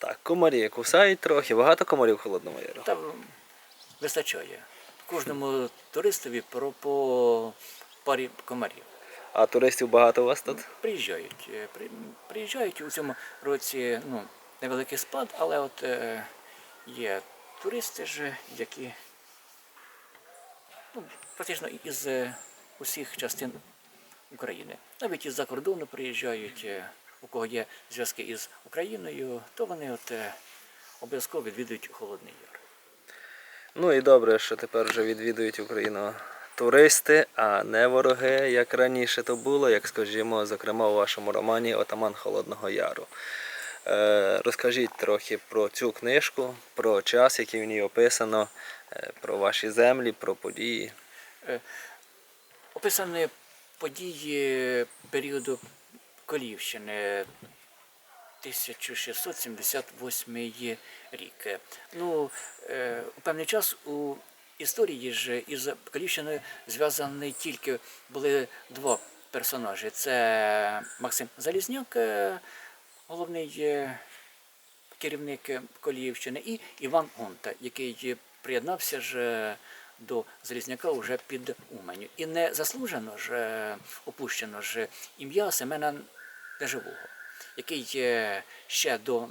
Так, комарі кусають трохи, багато комарів в Холодному Яру. Там вистачає. Кожному туристові про по парі комарів. А туристів багато у вас тут? Приїжджають. е, Приїжджають у цьому році ну, невеликий спад, але от е, є туристи ж, які ну, практично із е, усіх частин України. Навіть із-за кордону приїжджають, е, у кого є зв'язки із Україною, то вони от е, обов'язково відвідують Холодний Яр. Ну і добре, що тепер вже відвідують Україну туристи, а не вороги, як раніше то було, як скажімо, зокрема у вашому романі Отаман Холодного Яру. Е, розкажіть трохи про цю книжку, про час, який в ній описано, е, про ваші землі, про події. Описані події періоду Колівщини 1678 рік. Ну, е, у певний час у історії ж із Колівщиною зв'язані тільки були два персонажі. Це Максим Залізняк, е, головний е, керівник Коліївщини, і Іван Гонта, який приєднався ж до Залізняка вже під Уменю. І не заслужено ж опущено ж ім'я Семена Неживого, який ще до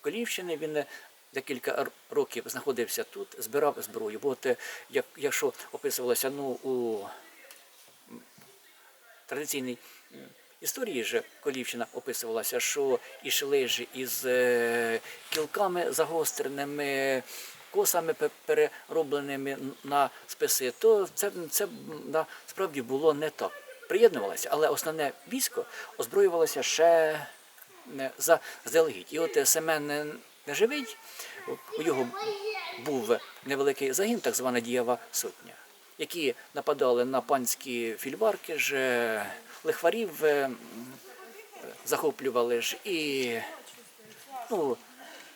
Коліївщини він декілька років знаходився тут, збирав зброю. Бо от, е, як, якщо описувалося ну, у традиційній історії ж Колівщина описувалася, що ішли ж із е, кілками загостреними, косами переробленими на списи, то це, це насправді було не так. Приєднувалося, але основне військо озброювалося ще е, заздалегідь. І от е, Семен е, Неживий, у його був невеликий загін, так звана дієва сотня, які нападали на панські фільварки, ж, лихварів захоплювали ж і ну,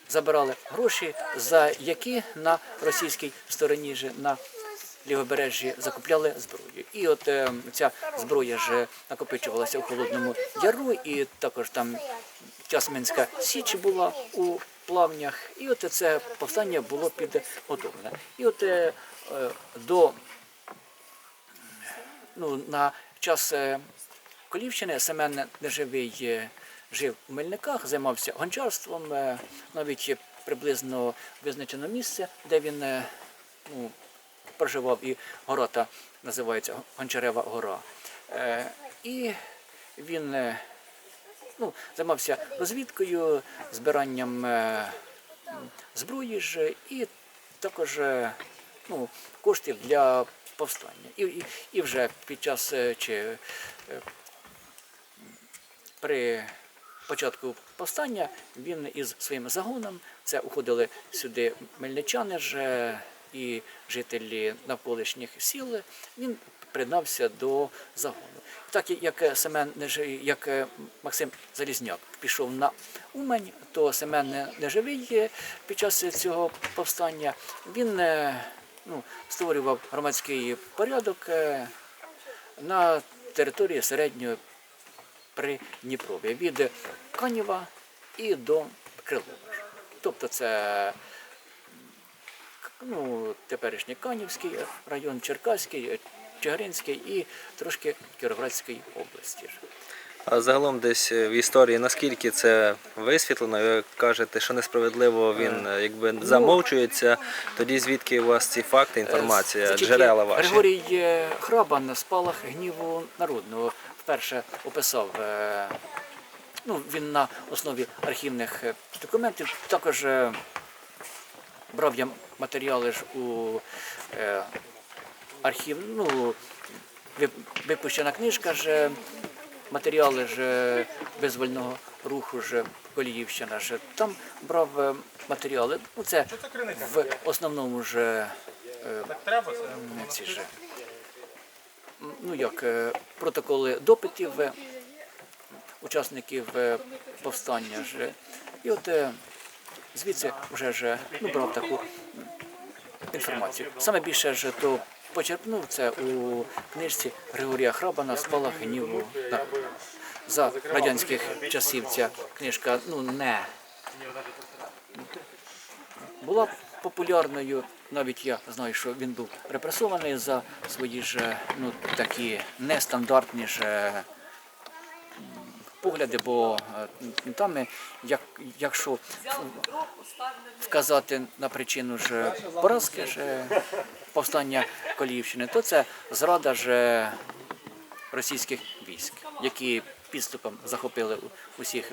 забирали гроші, за які на російській стороні ж на лівобережжі закупляли зброю. І от е, ця зброя ж накопичувалася у Холодному Яру, і також там Тясменська Січ була у плавнях, і от це повстання було підготовлене. І от е, е, до ну, на час е, Колівщини Семен Неживий е, жив у Мельниках, займався гончарством, е, навіть приблизно визначено місце, де він е, ну, проживав, і гора та називається Гончарева гора. Е, І він е, ну, займався розвідкою, збиранням е, зброї ж і також ну, коштів для повстання. І, і, і вже під час чи при початку повстання він із своїм загоном, це уходили сюди мельничани ж і жителі навколишніх сіл, він приєднався до загону. Так як Семен як е, Максим Залізняк пішов на Умань, то Семен Неживий е, під час цього повстання він е, ну, створював громадський порядок на території середньої Придніпров'я від Канєва і до Крилова. Тобто це ну, теперішній Канівський район, Черкаський, Чигиринський і трошки Кіровоградської області. А загалом десь е, в історії наскільки це висвітлено, ви кажете, що несправедливо він е, якби замовчується, тоді звідки у вас ці факти, інформація, джерела ваші? Григорій е, Храбан спалах гніву народного вперше описав. е, Ну, він на основі архівних е, документів також е, брав я матеріали ж у е, архів, ну, випущена книжка ж, е, матеріали ж е, визвольного руху ж Коліївщина ж. Там брав е, матеріали. Ну, це в основному ж е, ці ж, ну як протоколи допитів учасників повстання ж. І от звідси вже ж ну, брав таку інформацію. Саме більше ж то почерпнув це у книжці Григорія Храбана Спалах гніву. За радянських часів ця книжка ну, не була популярною. Навіть я знаю, що він був репресований за свої ж ну, такі нестандартні ж е, погляди, бо е, там, е, як, якщо вказати на причину ж поразки ж е, повстання Коліївщини, то це зрада ж російських військ, які підступом захопили усіх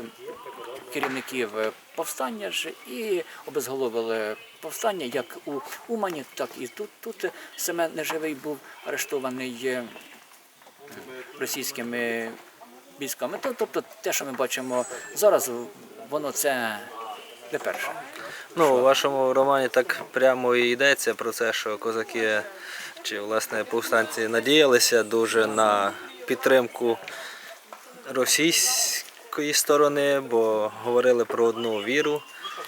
керівників повстання ж і обезголовили повстання як у Умані, так і тут. Тут Семен Неживий був арештований російськими військами. Тобто те, що ми бачимо зараз, воно це не перше. Ну, у вашому романі так прямо і йдеться про це, що козаки чи власне повстанці надіялися дуже на підтримку російської сторони, бо говорили про одну віру.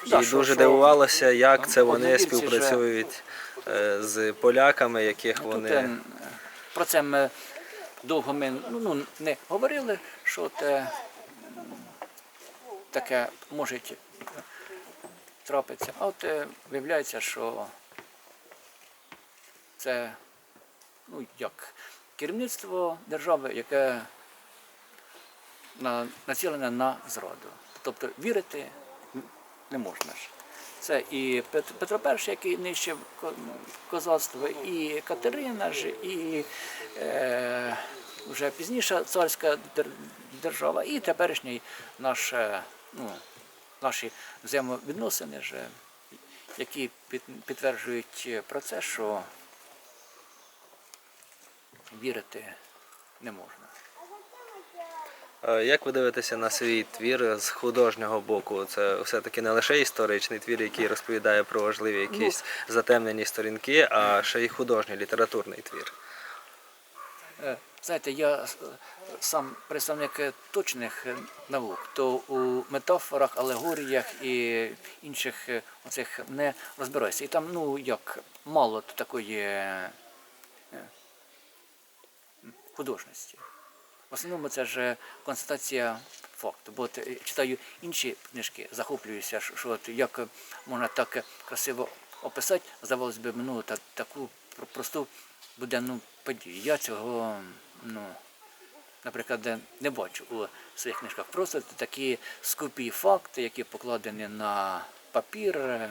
І що- дуже що дивувалося, як це вони співпрацюють е, з поляками, яких вони. е, про це ми довго ми ну, не говорили, що те, таке може трапитися. А от е, виявляється, що це ну, як керівництво держави, яке націлене на зраду. Тобто вірити не можна ж. Це і Петро І, який нищив козацтво, і Катерина ж, і е, вже пізніша царська держава, і теперішній наш, е, ну, наші взаємовідносини, ж, які підтверджують про це, що вірити не можна. Е, Як ви дивитеся на свій твір з художнього боку? Це все-таки не лише історичний твір, який розповідає про важливі якісь затемнені сторінки, а ще й художній літературний твір. Е, Знаєте, я сам представник точних наук, то у метафорах, алегоріях і інших е, оцих не розбираюся. І там, ну як, мало такої художності. В основному це ж е, констатація факту. Бо е, читаю інші книжки, захоплююся, що, от як можна так красиво описати, здавалось би, ну, та, таку просту буденну подію. Я цього, ну, наприклад, е, не бачу у своїх книжках. Просто такі скупі факти, які покладені на папір.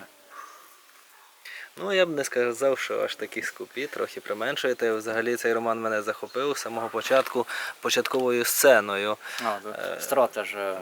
Е, Ну, я б не сказав, що аж такі скупі, трохи применшуєте. Взагалі цей роман мене захопив з самого початку початковою сценою. А, страта ж. е,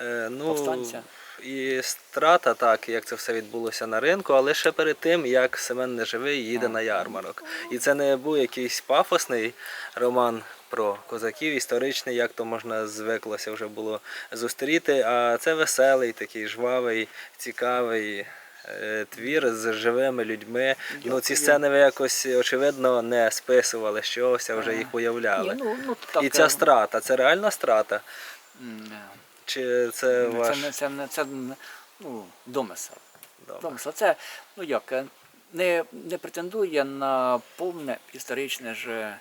Е, ну, Повстанця. І страта, так, як це все відбулося на ринку, але ще перед тим, як Семен Неживий їде на ярмарок. І це не був якийсь пафосний роман про козаків, історичний, як то можна звиклося вже було зустріти. А це веселий, такий жвавий, цікавий. Е, Твір з живими людьми. Ну, ці сцени ви якось очевидно не списували з чогось, а вже їх уявляли. Ні, ну, ну, так, І ця е, страта, це реальна страта? е, Чи це Це ваш це, не це ну, домисел. Домисел. Це ну як е, не, не претендує на повне історичне ж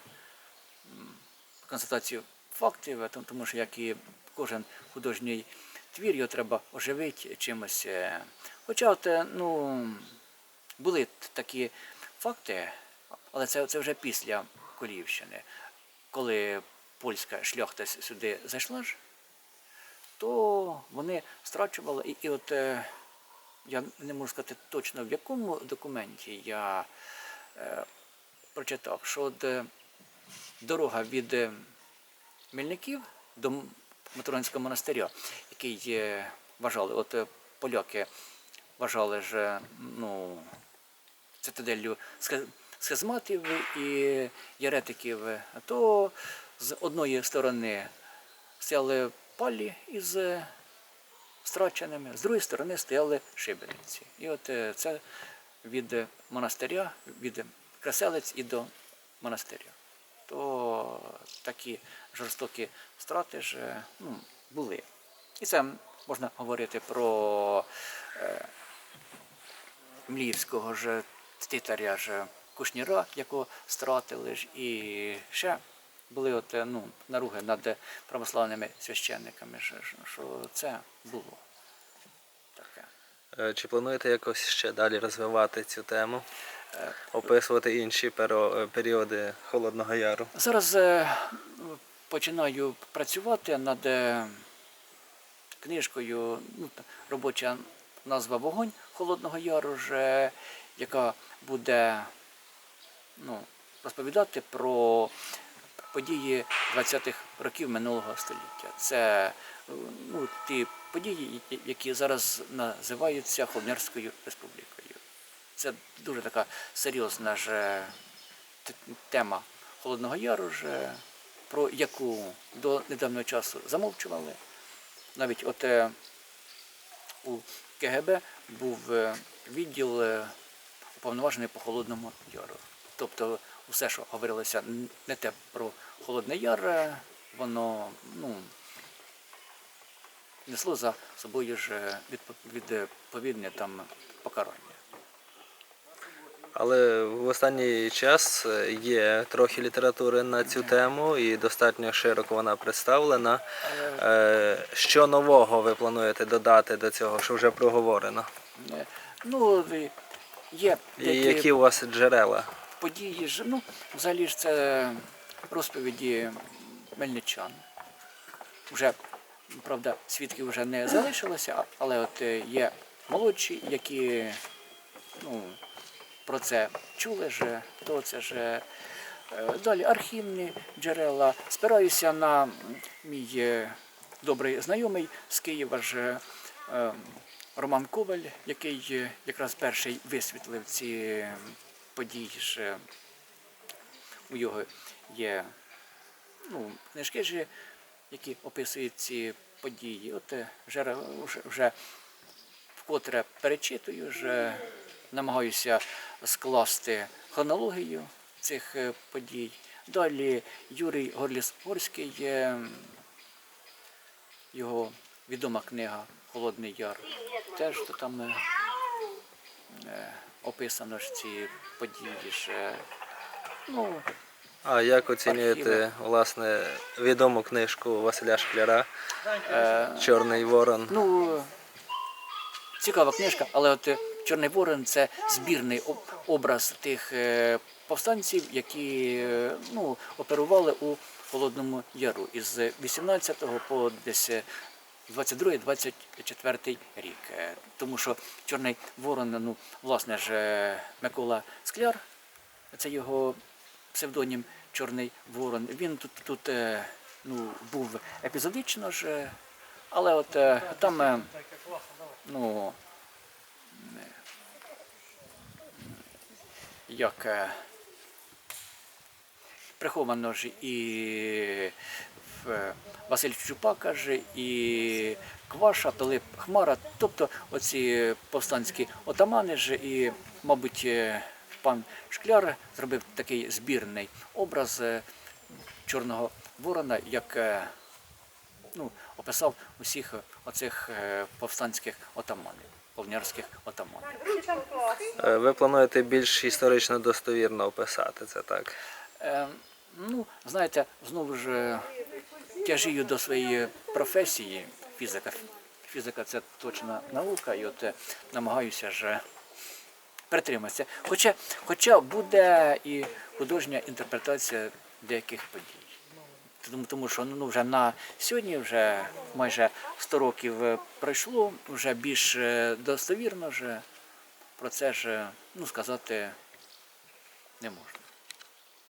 констатацію фактів, е, тому що як і кожен художній твір, його треба оживити чимось. Хоча от, е, ну, були такі факти, але це, це вже після Коліївщини, коли польська шляхта сюди зайшла ж, то вони страчували. І, і от е, я не можу сказати точно в якому документі я е, прочитав, що от, е, дорога від Мельників до Матронського монастиря, який вважали, от поляки вважали е, ну, цитаделлю схизматів і єретиків, то з одної сторони стояли палі із страченими, з другої сторони стояли шибениці. І от е, це від монастиря, від Краселець і до монастиря. То такі жорстокі страти ж е, ну, були. І це можна говорити про е, Мліївського ж титаря ж Кушніра, якого стратили ж, і ще були от, е, ну, наруги над православними священниками, що це було таке. Е, Чи плануєте якось ще далі розвивати цю тему? Описувати інші е, періоди Холодного Яру? Зараз е, починаю працювати над е, книжкою, ну, робоча назва Вогонь Холодного Яру, вже, яка буде ну, розповідати про події 20-х років минулого століття. Це ну, ті події, які зараз називаються Холоднярською республікою. Це дуже така серйозна ж тема Холодного Яру, вже, про яку до недавнього часу замовчували. Навіть от е, у КГБ був е, відділ е, уповноважений по Холодному Яру. Тобто все, що говорилося не те про Холодний Яр, воно ну, несло за собою ж е, відповідне там покарання. Але в останній час е, є трохи літератури на цю тему і достатньо широко вона представлена. Е, Що нового ви плануєте додати до цього, що вже проговорено? Ну, є І які у вас джерела? події ж, ну, взагалі ж це розповіді мельничан. Вже, правда, свідків вже не залишилося, але от е, є молодші, які ну, про це чули вже, то це ж. е, Далі архівні джерела. Спираюся на мій е, добрий знайомий з Києва ж е, Роман Коваль, який якраз перший висвітлив ці події. ж, У його є ну, книжки, ж, які описують ці події. От вже, вже, вже вкотре перечитую, вже намагаюся скласти хронологію цих е, подій. Далі Юрій Горліс-Горський, його відома книга Холодний Яр. Теж то там е, е, описано ж ці події. ж, е, Ну, А як оцінюєте власне відому книжку Василя Шкляра Чорний Ворон? Ну, цікава книжка, але от Чорний Ворон це збірний об- образ тих е, повстанців, які е, ну, оперували у Холодному Яру із 18 по десь 22-24 рік. Е, Тому що Чорний Ворон, ну, власне ж, Микола Скляр, це його псевдонім Чорний Ворон. Він тут, тут ну, був епізодично ж, але от там, ну, як е, приховано ж і в Василь Чупака ж, і Кваша, Пилип Хмара, тобто оці повстанські отамани ж, і, мабуть, е, пан Шкляр зробив такий збірний образ е, Чорного Ворона, як е, ну, описав усіх оцих е, повстанських отаманів, повнярських отаманів. Е, Ви плануєте більш історично достовірно описати це, так? Е, ну, знаєте, знову ж е, тяжію до своєї професії фізика. Фізика це точна наука, і от е, намагаюся ж е, притриматися. Хоча, хоча буде і художня інтерпретація деяких подій. Тому, тому що ну, вже на сьогодні вже майже 100 років е, пройшло, вже більш е, достовірно вже про це ж е, ну, сказати не можна.